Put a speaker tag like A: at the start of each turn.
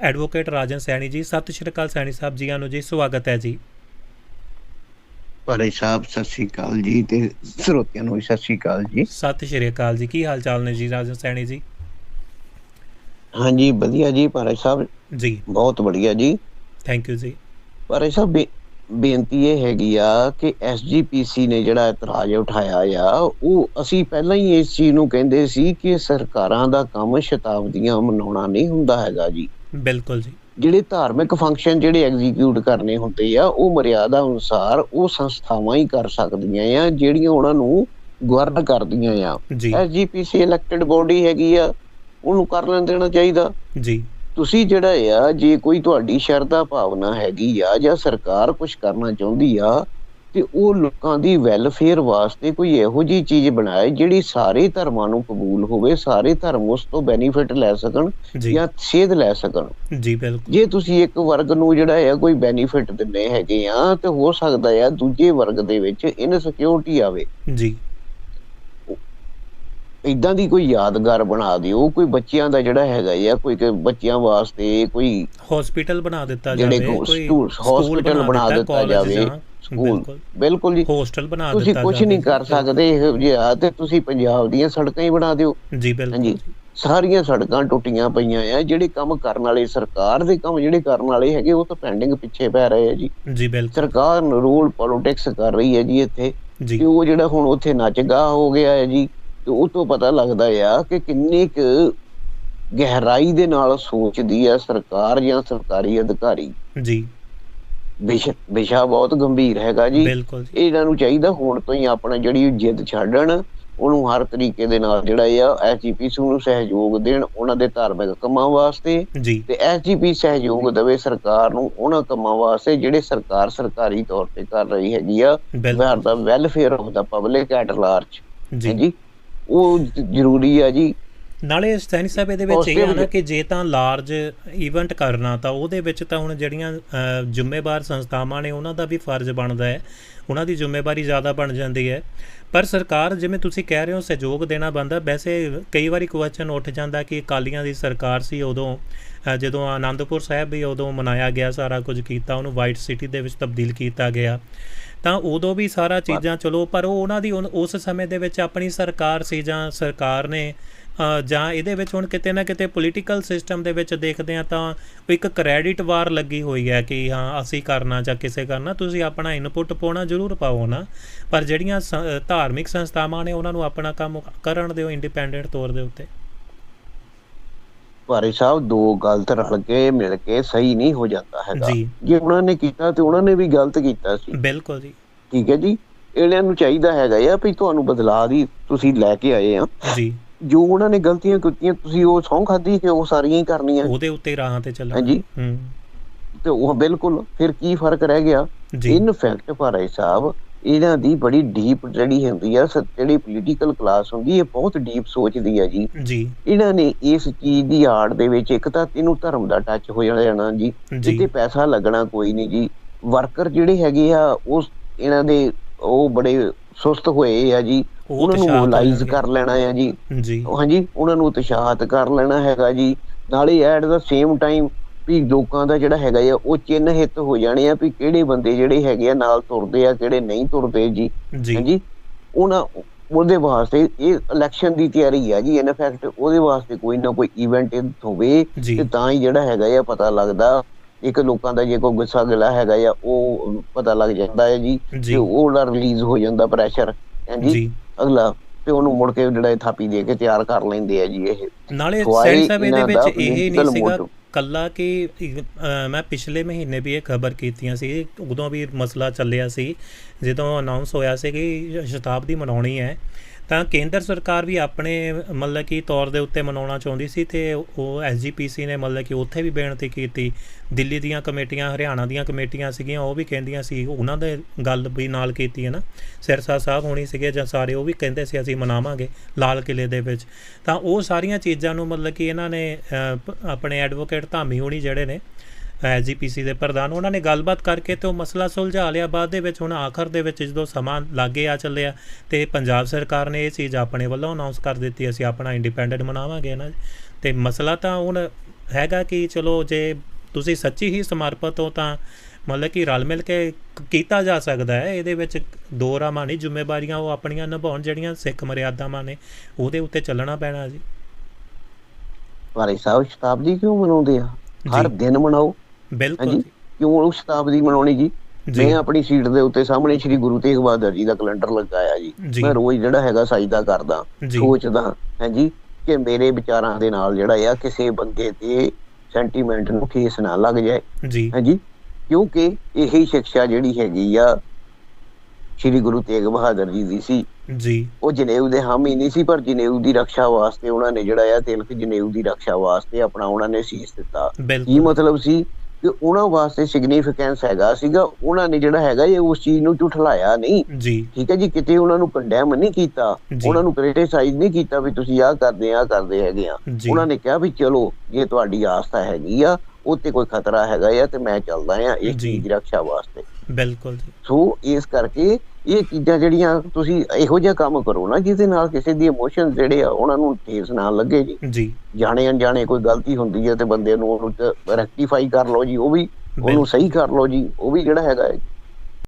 A: Advocate ਰਾਜਨ ਸੈਣੀ ਜੀ ਸਤਿ ਸ਼੍ਰੀ ਅਕਾਲ ਸੈਣੀ ਸਾਹਿਬ ਜੀਆਂ ਨੂੰ ਜੀ ਸਵਾਗਤ ਹੈ ਜੀ।
B: ਭਾਈ ਸਾਹਿਬ ਸਤਿ ਸ਼੍ਰੀ ਅਕਾਲ ਜੀ ਤੇ ਸਰੋਤਿਆਂ ਨੂੰ ਸਤਿ ਸ਼੍ਰੀ ਅਕਾਲ ਜੀ।
A: ਸਤਿ ਸ਼੍ਰੀ ਅਕਾਲ ਜੀ ਕੀ ਹਾਲ ਚਾਲ ਨੇ ਜੀ ਰਾਜਨ ਸੈਣੀ ਜੀ?
B: ਹਾਂਜੀ ਵਧੀਆ ਜੀ ਭਾਈ ਸਾਹਿਬ।
A: ਜੀ।
B: ਬਹੁਤ ਵਧੀਆ ਜੀ।
A: ਥੈਂਕ ਯੂ ਜੀ।
B: ਭਾਈ ਸਾਹਿਬ ਬੇਨਤੀ ਇਹ ਹੈਗੀ ਆ ਕਿ ਐਸਜੀਪੀਸੀ ਨੇ ਜਿਹੜਾ ਇਤਰਾਜ਼ ਉਠਾਇਆ ਆ ਉਹ ਅਸੀਂ ਪਹਿਲਾਂ ਹੀ ਇਸ ਚੀਜ਼ ਨੂੰ ਕਹਿੰਦੇ ਸੀ ਕਿ ਸਰਕਾਰਾਂ ਦਾ ਕੰਮ ਸ਼ਤਾਬਦੀਆਂ ਮਨਾਉਣਾ ਨਹੀਂ ਹੁੰਦਾ ਹੈਗਾ ਜੀ।
A: ਬਿਲਕੁਲ ਜੀ।
B: ਜਿਹੜੇ ਧਾਰਮਿਕ ਫੰਕਸ਼ਨ ਜਿਹੜੇ ਐਗਜ਼ੀਕਿਊਟ ਕਰਨੇ ਹੁੰਦੇ ਆ ਉਹ ਮਰਿਆਦਾ ਅਨੁਸਾਰ ਉਹ ਸੰਸਥਾਵਾਂ ਹੀ ਕਰ ਸਕਦੀਆਂ ਆ ਜਿਹੜੀਆਂ ਉਹਨਾਂ ਨੂੰ ਗਵਰਨ ਕਰਦੀਆਂ ਆ। ਐਸਜੀਪੀਸੀ ਇਲੈਕਟਿਡ ਬੋਡੀ ਹੈਗੀ ਆ ਉਹਨੂੰ ਕਰ ਲੈਣ ਦੇਣਾ ਚਾਹੀਦਾ।
A: ਜੀ।
B: ਤੁਸੀਂ ਜਿਹੜਾ ਆ ਜੇ ਕੋਈ ਤੁਹਾਡੀ ਸ਼ਰਧਾ ਭਾਵਨਾ ਹੈਗੀ ਆ ਜਾਂ ਸਰਕਾਰ ਕੁਝ ਕਰਨਾ ਚਾਹੁੰਦੀ ਆ ਤੇ ਉਹ ਲੋਕਾਂ ਦੀ ਵੈਲਫੇਅਰ ਵਾਸਤੇ ਕੋਈ ਇਹੋ ਜੀ ਚੀਜ਼ ਬਣਾਏ ਜਿਹੜੀ ਸਾਰੇ ਧਰਮਾਂ ਨੂੰ ਕਬੂਲ ਹੋਵੇ ਸਾਰੇ ਧਰਮ ਉਸ ਤੋਂ ਬੈਨੀਫਿਟ ਲੈ ਸਕਣ
A: ਜੀ।
B: ਜਾਂ ਸੇਧ ਲੈ ਸਕਣ।
A: ਜੀ ਬਿਲਕੁਲ।
B: ਜੇ ਤੁਸੀਂ ਇੱਕ ਵਰਗ ਨੂੰ ਜਿਹੜਾ ਆ ਕੋਈ ਬੈਨੀਫਿਟ ਦਿੰਦੇ ਹੈਗੇ ਆ ਤੇ ਹੋ ਸਕਦਾ ਆ ਦੂਜੇ ਵਰਗ ਦੇ ਵਿੱਚ ਇਨਸਿਕਿਉਰਿਟੀ ਆਵੇ।
A: ਜੀ।
B: ਇਦਾਂ ਦੀ ਕੋਈ ਯਾਦਗਾਰ ਬਣਾ ਦਿਓ ਕੋਈ ਬੱਚਿਆਂ ਦਾ ਜਿਹੜਾ ਹੈਗਾ ਆ ਕੋਈ ਬੱਚਿਆਂ ਵਾਸਤੇ ਕੋਈ
A: ਹਸਪੀਟਲ ਬਣਾ ਦਿੱਤਾ ਜਾਵੇ
B: ਕੋ- ਸਕੂਲ- hospital ਬਣਾ ਦਿੱਤਾ ਜਾਵੇ,
A: ਜਾਂ
B: ਸਕੂਲ
A: ਬਿਲਕੁਲ।
B: ਬਿਲਕੁਲ ਜੀ।
A: ਹੋਸਟਲ ਬਣਾ
B: ਤੁਸੀਂ
A: ਦਿੱਤਾ
B: ਕੁਝ ਨਹੀਂ ਕਰ ਸਕਦੇ ਇਹੋ ਜਿਹਾ ਤੇ ਤੁਸੀਂ ਪੰਜਾਬ ਦੀਆਂ ਸੜਕਾਂ ਹੀ ਬਣਾ ਦਿਓ।
A: ਜੀ ਬਿਲਕੁਲ।
B: ਹਾਂਜੀ। ਸਾਰੀਆਂ ਸੜਕਾਂ ਟੁੱਟੀਆਂ ਪਈਆਂ ਆ ਜਿਹੜੇ ਕੰਮ ਕਰਨ ਵਾਲੇ ਸਰਕਾਰ ਦੇ ਕੰਮ ਜਿਹੜੇ ਕਰਨ ਵਾਲੇ ਹੈਗੇ ਉਹ ਤਾਂ ਪੈਂਡਿੰਗ ਪਿੱਛੇ ਪੈ ਰਹੇ ਆ ਜੀ।
A: ਜੀ ਬਿਲਕੁਲ।
B: ਸਰਕਾਰ ਰੂਲ ਪੋਲਿਟਿਕਸ ਕਰ ਰਹੀ ਹੈ ਜੀ ਇੱਥੇ
A: ਜੀ।
B: ਤੇ ਉਹ ਜਿਹੜਾ ਹੁਣ ਉੱਥੇ ਨੱਚਗਾ ਹੋ ਗਿਆ ਹੈ ਜੀ ਤੇ ਉਹ ਤੋਂ ਪਤਾ ਲੱਗਦਾ ਆ ਕਿ ਕਿੰਨੀ ਕੁ ਗਹਿਰਾਈ ਦੇ ਨਾਲ ਸੋਚਦੀ ਆ ਸਰਕਾਰ ਜਾਂ ਸਰਕਾਰੀ ਅਧਿਕਾਰੀ।
A: ਜੀ।
B: ਵਿਸ਼ਾ ਬਹੁਤ ਗੰਭੀਰ ਹੈਗਾ ਜੀ। ਇਹਨਾਂ ਨੂੰ ਚਾਹੀਦਾ ਹੁਣ ਤੋਂ ਹੀ ਆਪਣਾ ਜਿਹੜੀ ਜਿੱਦ ਛੱਡਣ ਉਹਨੂੰ ਹਰ ਤਰੀਕੇ ਦੇ ਨਾਲ ਜਿਹੜਾ ਆ ਐਸਜੀਪੀਸੀ ਨੂੰ ਸਹਿਯੋਗ ਦੇਣ ਉਹਨਾਂ ਦੇ ਧਾਰਮਿਕ ਕੰਮਾਂ ਵਾਸਤੇ। ਤੇ ਐਸਜੀਪੀ ਸਹਿਯੋਗ ਦੇਵੇ ਸਰਕਾਰ ਨੂੰ ਉਹਨਾਂ ਕੰਮਾਂ ਵਾਸਤੇ ਜਿਹੜੇ ਸਰਕਾਰ ਸਰਕਾਰੀ ਤੌਰ ਤੇ ਕਰ ਰਹੀ ਹੈਗੀ ਆ। Where the welfare of the public at large
A: ਜੀ?
B: ਉਹ ਜ਼ਰੂਰੀ ਆ ਜੀ।
A: ਨਾਲੇ ਸੈਣੀ ਸਾਹਿਬ ਇਹਦੇ ਵਿੱਚ ਇਹ ਆ ਨਾ ਕਿ ਜੇ ਤਾਂ ਲਾਰਜ ਇਵੈਂਟ ਕਰਨਾ ਤਾਂ ਉਹਦੇ ਵਿੱਚ ਤਾਂ ਹੁਣ ਜਿਹੜੀਆਂ ਜ਼ਿੰਮੇਵਾਰ ਸੰਸਥਾਵਾਂ ਨੇ ਉਹਨਾਂ ਦਾ ਵੀ ਫਰਜ਼ ਬਣਦਾ ਹੈ। ਉਹਨਾਂ ਦੀ ਜ਼ਿੰਮੇਵਾਰੀ ਜ਼ਿਆਦਾ ਬਣ ਜਾਂਦੀ ਹੈ। ਪਰ ਸਰਕਾਰ ਜਿਵੇਂ ਤੁਸੀਂ ਕਹਿ ਰਹੇ ਹੋ ਸਹਿਯੋਗ ਦੇਣਾ ਬੰਦਾ ਵੈਸੇ ਕਈ ਵਾਰੀ ਕੁਐਸਚਨ ਉੱਠ ਜਾਂਦਾ ਕਿ ਅਕਾਲੀਆਂ ਦੀ ਸਰਕਾਰ ਸੀ ਉਦੋਂ ਜਦੋਂ ਆਨੰਦਪੁਰ ਸਾਹਿਬ ਵੀ ਉਦੋਂ ਮਨਾਇਆ ਗਿਆ ਸਾਰਾ ਕੁਝ ਕੀਤਾ ਉਹਨੂੰ ਵਾਈਟ ਸਿਟੀ ਦੇ ਵਿੱਚ ਤਬਦੀਲ ਕੀਤਾ ਗਿਆ। ਤਾਂ ਉਦੋਂ ਵੀ ਸਾਰਾ ਚੀਜ਼ਾਂ ਚਲੋ ਪਰ ਉਹ ਉਹਨਾਂ ਦੀ ਉਸ ਸਮੇਂ ਦੇ ਵਿੱਚ ਆਪਣੀ ਸਰਕਾਰ ਸੀ ਜਾਂ ਸਰਕਾਰ ਨੇ ਜਾਂ ਇਹਦੇ ਵਿੱਚ ਹੁਣ ਕਿਤੇ ਨਾ ਕਿਤੇ ਪੋਲੀਟੀਕਲ ਸਿਸਟਮ ਦੇ ਵਿੱਚ ਦੇਖਦੇ ਆ ਤਾਂ ਇੱਕ ਕ੍ਰੈਡਿਟ ਵਾਰ ਲੱਗੀ ਹੋਈ ਹੈ ਕਿ ਹਾਂ ਅਸੀਂ ਕਰਨਾ ਜਾਂ ਕਿਸੇ ਕਰਨਾ ਤੁਸੀਂ ਆਪਣਾ ਇਨਪੁਟ ਪਾਉਣਾ ਜ਼ਰੂਰ ਪਾਓ ਨਾ। ਪਰ ਜਿਹੜੀਆਂ ਧਾਰਮਿਕ ਸੰਸਥਾਵਾਂ ਨੇ ਉਹਨਾਂ ਨੂੰ ਆਪਣਾ ਕੰਮ ਕਰਨ ਦਿਓ ਇੰਡੀਪੈਂਡੈਂਟ ਤੌਰ ਦੇ ਉੱਤੇ।
B: ਭਾਰੀ ਸਾਹਿਬ ਦੋ ਗਲਤ ਰਲ ਕੇ ਮਿਲ ਕੇ ਸਹੀ ਨਹੀਂ ਹੋ ਜਾਂਦਾ ਹੈਗਾ।
A: ਜੀ।
B: ਜੇ ਉਹਨਾਂ ਨੇ ਕੀਤਾ ਤੇ ਉਹਨਾਂ ਨੇ ਵੀ ਗਲਤ ਕੀਤਾ ਸੀ।
A: ਬਿਲਕੁਲ ਜੀ।
B: ਠੀਕ ਹੈ ਜੀ। ਇਹਨਾਂ ਨੂੰ ਚਾਹੀਦਾ ਹੈਗਾ ਆ ਵੀ ਤੁਹਾਨੂੰ ਬਦਲਾਅ ਦੀ ਤੁਸੀਂ ਲੈ ਕੇ ਆਏ ਆ।
A: ਜੀ।
B: ਜੋ ਉਹਨਾਂ ਨੇ ਗਲਤੀਆਂ ਕੀਤੀਆਂ ਤੁਸੀਂ ਉਹ ਸੌਂ ਖਾਦੀ ਕਿ ਉਹ ਸਾਰੀਆਂ ਹੀ ਕਰਨੀਆਂ।
A: ਉਹਦੇ ਉੱਤੇ ਰਾਹਾਂ ਤੇ ਚੱਲਣਾ।
B: ਹਾਂਜੀ।
A: ਹੂੰ।
B: ਤੇ ਉਹ ਬਿਲਕੁਲ ਫਿਰ ਕੀ ਫ਼ਰਕ ਰਹਿ ਗਿਆ? ਇਨ ਫੈਕਟ ਭਾਈ ਸਾਹਿਬ ਇਹਨਾਂ ਦੀ ਬੜੀ ਡੀਪ ਜਿਹੜੀ ਹੁੰਦੀ ਆ ਜਿਹੜੀ ਪੋਲੀਟੀਕਲ ਕਲਾਸ ਹੁੰਦੀ ਹੈ ਬਹੁਤ ਡੀਪ ਸੋਚਦੀ ਹੈ ਜੀ।
A: ਜੀ।
B: ਇਹਨਾਂ ਨੇ ਇਸ ਚੀਜ਼ ਦੀ ਆੜ ਦੇ ਵਿੱਚ ਇੱਕ ਤਾਂ ਇਹਨੂੰ ਧਰਮ ਦਾ ਟੱਚ ਹੋ ਜਾਣਾ ਜੀ ਜਿੱਤੇ ਪੈਸਾ ਲੱਗਣਾ ਕੋਈ ਨਹੀਂ ਜੀ। ਵਰਕਰ ਜਿਹੜੇ ਹੈਗੇ ਆ ਉਸ ਇਹਨਾਂ ਦੇ ਉਹ ਬੜੇ ਸੁਸਤ ਹੋਏ ਆ ਜੀ। ਉਹਨਾਂ ਨੂੰ
A: ਹੋ
B: ਮੋਲਾਈਜ਼। ਕਰ ਲੈਣਾ ਆ ਜੀ।
A: ਜੀ।
B: ਹਾਂਜੀ ਉਹਨਾਂ ਨੂੰ ਉਤਸ਼ਾਹਤ ਕਰ ਲੈਣਾ ਹੈਗਾ ਜੀ। ਨਾਲੇ ਐਟ ਦਾ ਸੇਮ ਟਾਈਮ ਵੀ ਲੋਕਾਂ ਦਾ ਜਿਹੜਾ ਹੈਗਾ ਆ ਉਹ ਚਿੰਨ ਹਿੱਤ ਹੋ ਜਾਣੇ ਆ ਵੀ ਕਿਹੜੇ ਬੰਦੇ ਜਿਹੜੇ ਹੈਗੇ ਆ ਨਾਲ ਤੁਰਦੇ ਆ ਕਿਹੜੇ ਨਹੀਂ ਤੁਰਦੇ ਜੀ। ਹਾਂਜੀ? ਉਹਨਾਂ ਉਹਦੇ ਵਾਸਤੇ ਇਹ ਇਲੈਕਸ਼ਨ ਦੀ ਤਿਆਰੀ ਆ ਜੀ ਇਨ ਫੈਕਟ ਉਹਦੇ ਵਾਸਤੇ ਕੋਈ ਨਾ ਕੋਈ ਇਵੈਂਟ ਹੋਵੇ ਤੇ ਤਾਂ ਹੀ ਜਿਹੜਾ ਹੈਗਾ ਆ ਪਤਾ ਲੱਗਦਾ। ਇੱਕ ਲੋਕਾਂ ਦਾ ਜੇ ਕੋਈ ਗੁੱਸਾ ਗਿਲਾ ਹੈਗਾ ਆ ਉਹ ਪਤਾ ਲੱਗ ਜਾਂਦਾ ਹੈ ਜੀ ਤੇ ਉਹਦਾ ਰਿਲੀਜ਼ ਹੋ ਜਾਂਦਾ ਪ੍ਰੈਸ਼ਰ ਹਾਂਜੀ? ਅਗਲਾ ਤੇ ਉਹਨੂੰ ਮੁੜ ਕੇ ਜਿਹੜਾ ਇਹ ਥਾਪੀ ਦੇ ਕੇ ਤਿਆਰ ਕਰ ਲੈਂਦੇ ਆ ਜੀ ਇਹ
A: ਨਾਲੇ ਸਾਹਿਬ ਇਹਦੇ ਵਿੱਚ ਇਹ ਨਹੀਂ ਸੀਗਾ। ਕੱਲਾ ਕਿ ਮੈਂ ਪਿਛਲੇ ਮਹੀਨੇ ਵੀ ਇਹ ਖਬਰ ਕੀਤੀਆਂ ਸੀ ਉਦੋਂ ਵੀ ਮਸਲਾ ਚੱਲਿਆ ਸੀ ਜਦੋਂ ਅਨਾਉਂਸ ਹੋਇਆ ਸੀ ਕਿ ਸ਼ਤਾਬਦੀ ਮਨਾਉਣੀ ਹੈ, ਤਾਂ ਕੇਂਦਰ ਸਰਕਾਰ ਵੀ ਆਪਣੇ ਮਤਲਬ ਕਿ ਤੌਰ ਦੇ ਉੱਤੇ ਮਨਾਉਣਾ ਚਾਹੁੰਦੀ ਸੀ ਤੇ ਉਹ ਐਸਜੀਪੀਸੀ ਨੇ ਮਤਲਬ ਕਿ ਉੱਥੇ ਵੀ ਬੇਨਤੀ ਕੀਤੀ। ਦਿੱਲੀ ਦੀਆਂ ਕਮੇਟੀਆਂ, ਹਰਿਆਣਾ ਦੀਆਂ ਕਮੇਟੀਆਂ ਸੀਗੀਆਂ, ਉਹ ਵੀ ਕਹਿੰਦੀਆਂ ਸੀ, ਉਹਨਾਂ ਦੇ ਗੱਲ ਵੀ ਨਾਲ ਕੀਤੀ ਹੈ ਨਾ। ਸਿਰਸਾ ਸਾਹਿਬ ਹੋਣੀ ਸੀਗੇ ਜਾਂ ਸਾਰੇ, ਉਹ ਵੀ ਕਹਿੰਦੇ ਸੀ ਅਸੀਂ ਮਨਾਵਾਂਗੇ ਲਾਲ ਕਿਲੇ ਦੇ ਵਿੱਚ। ਤਾਂ ਉਹ ਸਾਰੀਆਂ ਚੀਜ਼ਾਂ ਨੂੰ ਮਤਲਬ ਕਿ ਇਹਨਾਂ ਨੇ ਆਪਣੇ ਐਡਵੋਕੇਟ ਧਾਮੀ ਹੋਣੀ ਜਿਹੜੇ ਨੇ ਐਸਜੀਪੀਸੀ ਦੇ ਪ੍ਰਧਾਨ ਉਹਨਾਂ ਨੇ ਗੱਲਬਾਤ ਕਰਕੇ ਤੇ ਉਹ ਮਸਲਾ ਸੁਲਝਾ ਲਿਆ। ਬਾਅਦ ਦੇ ਵਿੱਚ ਹੁਣ ਆਖਰ ਦੇ ਵਿੱਚ ਜਦੋਂ ਸਮਾਂ ਲਾਗੇ ਆ ਚੱਲਿਆ ਤੇ ਪੰਜਾਬ ਸਰਕਾਰ ਨੇ ਇਹ ਚੀਜ਼ ਆਪਣੇ ਵੱਲੋਂ ਅਨਾਉਂਸ ਕਰ ਦਿੱਤੀ ਅਸੀਂ ਆਪਣਾ ਇੰਡੀਪੈਂਡੈਂਟ ਮਨਾਵਾਂਗੇ ਨਾ ਤੇ ਮਸਲਾ ਤਾਂ ਹੁਣ ਹੈਗਾ ਕਿ ਚਲੋ ਜੇ ਤੁਸੀਂ ਸੱਚੀ ਹੀ ਸਮਰਪਿਤ ਹੋ ਤਾਂ ਮਤਲਬ ਕਿ ਰਲ ਮਿਲ ਕੇ ਕੀਤਾ ਜਾ ਸਕਦਾ ਹੈ। ਇਹਦੇ ਵਿੱਚ ਦੋ ਰਾਮਾਂ ਨਹੀਂ ਜ਼ਿੰਮੇਵਾਰੀਆਂ ਉਹ ਆਪਣੀਆਂ ਨਿਭਾਉਣ ਜਿਹੜੀਆਂ ਸਿੱਖ ਮਰਿਆਦਾਵਾਂ ਨੇ ਉਹਦੇ ਉੱਤੇ ਚੱਲਣਾ ਪੈਣਾ ਜੀ।
B: ਭਾਈ ਸਾਹਿਬ ਸ਼ਤਾਬਦੀ ਕਿਉਂ ਮਨਾਉਂਦੇ ਆ? ਹਰ ਦਿਨ ਮਨਾਓ।
A: ਬਿਲਕੁਲ।
B: ਕਿਉਂ ਉਹ ਸ਼ਤਾਬਦੀ ਮਨਾਉਣੀ ਜੀ? ਮੈਂ ਆਪਣੀ ਸੀਟ ਦੇ ਉੱਤੇ ਸਾਹਮਣੇ ਸ੍ਰੀ ਗੁਰੂ ਤੇਗ ਬਹਾਦਰ ਜੀ ਦਾ ਕੈਲੰਡਰ ਲਗਾਇਆ ਜੀ। ਮੈਂ ਰੋਜ਼ ਜਿਹੜਾ ਹੈਗਾ ਸਜਦਾ ਕਰਦਾ ਸੋਚਦਾ ਹਾਂਜੀ ਕਿ ਮੇਰੇ ਵਿਚਾਰਾਂ ਦੇ ਨਾਲ ਜਿਹੜਾ ਆ ਕਿਸੇ ਬੰਦੇ ਤੇ ਸੈਂਟੀਮੈਂਟ ਨੂੰ ਠੇਸ ਨਾ ਲੱਗ ਜਾਏ।
A: ਜੀ।
B: ਹਾਂਜੀ ਕਿਉਂਕਿ ਇਹੀ ਸਿੱਖਿਆ ਜਿਹੜੀ ਹੈਗੀ ਆ ਸ੍ਰੀ ਗੁਰੂ ਤੇਗ ਬਹਾਦਰ ਜੀ ਦੀ ਸੀ।
A: ਜੀ।
B: ਉਹ ਜਨੇਊ ਦੇ ਹਾਮੀ ਨਹੀਂ ਸੀ ਪਰ ਜਨੇਊ ਦੀ ਰੱਖਿਆ ਵਾਸਤੇ ਉਹਨਾਂ ਨੇ ਜਿਹੜਾ ਆ ਤਿਲਕ ਜਨੇਊ ਦੀ ਰੱਖਿਆ ਵਾਸਤੇ ਆਪਣਾ ਉਹਨਾਂ ਨੇ ਸੀਸ ਦਿੱਤਾ। ਕੀ ਮਤਲਬ ਸੀ? ਕਿ ਉਹਨਾਂ ਵਾਸਤੇ ਸਿਗਨੀਫੀਕੈਂਸ ਹੈਗਾ ਸੀਗਾ ਉਹਨਾਂ ਨੇ ਜਿਹੜਾ ਹੈਗਾ ਇਹ ਉਸ ਚੀਜ਼ ਨੂੰ ਝੁਠਲਾਇਆ ਨਹੀਂ।
A: ਜੀ।
B: ਠੀਕ ਹੈ ਜੀ ਕਿਤੇ ਉਹਨਾਂ ਨੂੰ ਕੰਡੈਮ ਨਹੀਂ ਕੀਤਾ। ਉਹਨਾਂ ਨੂੰ ਕ੍ਰਿਟਿਸਾਈਜ਼ ਨਹੀਂ ਕੀਤਾ ਵੀ ਤੁਸੀਂ ਆਹ ਕਰਦੇ ਆ ਕਰਦੇ ਹੈਗੇ ਆ। ਉਹਨਾਂ ਨੇ ਕਿਹਾ ਵੀ ਚਲੋ ਜੇ ਤੁਹਾਡੀ ਆਸਥਾ ਹੈਗੀ ਆ ਉੱਤੇ ਕੋਈ ਖਤਰਾ ਹੈਗਾ ਆ ਤੇ ਮੈਂ ਚੱਲਦਾ ਆ ਇਸ। ਚੀਜ਼ ਦੀ ਰੱਖਿਆ ਵਾਸਤੇ।
A: ਬਿਲਕੁਲ ਜੀ।
B: ਸੋ ਇਸ ਕਰਕੇ ਇਹ ਚੀਜ਼ਾਂ ਜਿਹੜੀਆਂ ਤੁਸੀਂ ਇਹੋ ਜਿਹਾ ਕੰਮ ਕਰੋ ਨਾ ਜਿਹਦੇ ਨਾਲ ਕਿਸੇ ਦੀ ਇਮੋਸ਼ਨ ਜਿਹੜੇ ਆ ਉਹਨਾਂ ਨੂੰ ਠੇਸ ਨਾ ਲੱਗੇ ਜੀ।
A: ਜੀ।
B: ਜਾਣੇ ਅਣਜਾਣੇ ਕੋਈ ਗਲਤੀ ਹੁੰਦੀ ਹੈ ਤੇ ਬੰਦੇ ਨੂੰ ਉਹਨੂੰ ਰੈਕਟੀਫਾਈ ਕਰ ਲਓ ਜੀ ਉਹ ਵੀ ਉਹਨੂੰ ਸਹੀ ਕਰ ਲਓ ਜੀ ਉਹ ਵੀ ਜਿਹੜਾ ਹੈਗਾ ਹੈ।